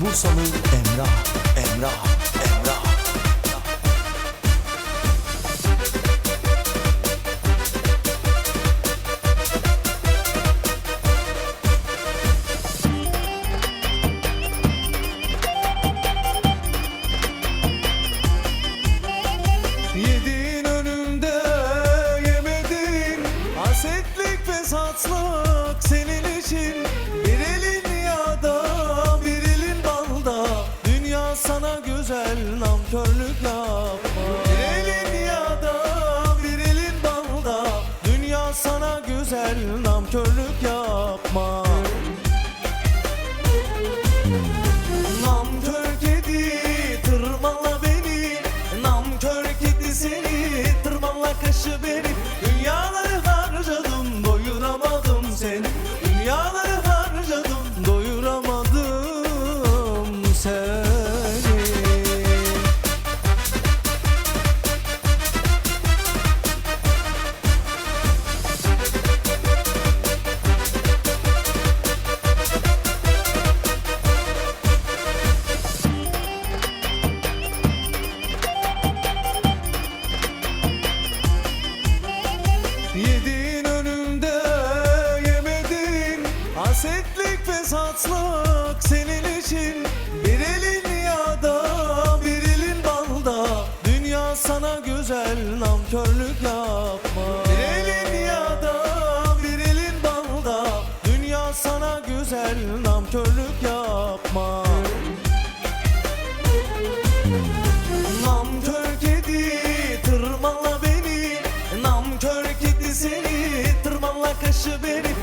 Bursalı Emrah, Emrah, Emrah. Yediğin önünde yemedin Hasetlik fesatlık sana güzel namkörlük yapma. Bir elin yağda bir elin balda Dünya sana güzel namkörlük yapma. Namkör kedi tırmala beni. Namkör kedi seni tırmala kaşı beni. Dünyaları harcadım doyuramadım seni Hasetlik fesatlık senin için. Bir elin yağda bir elin balda. Dünya sana güzel namkörlük yapma. Bir elin yağda bir elin balda. Dünya sana güzel namkörlük yapma. Namkör kedi tırmala beni. Namkör kedi seni tırmala kaşı beni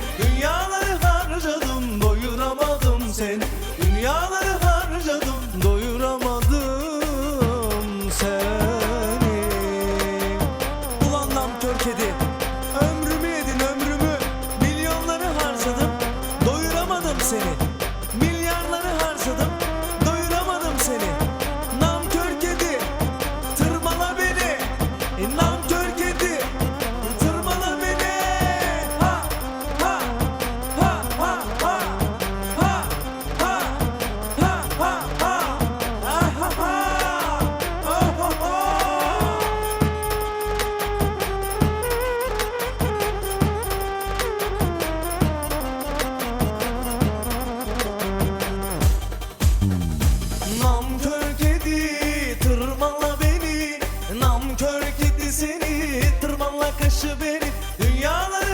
kaşı beni Dünyaları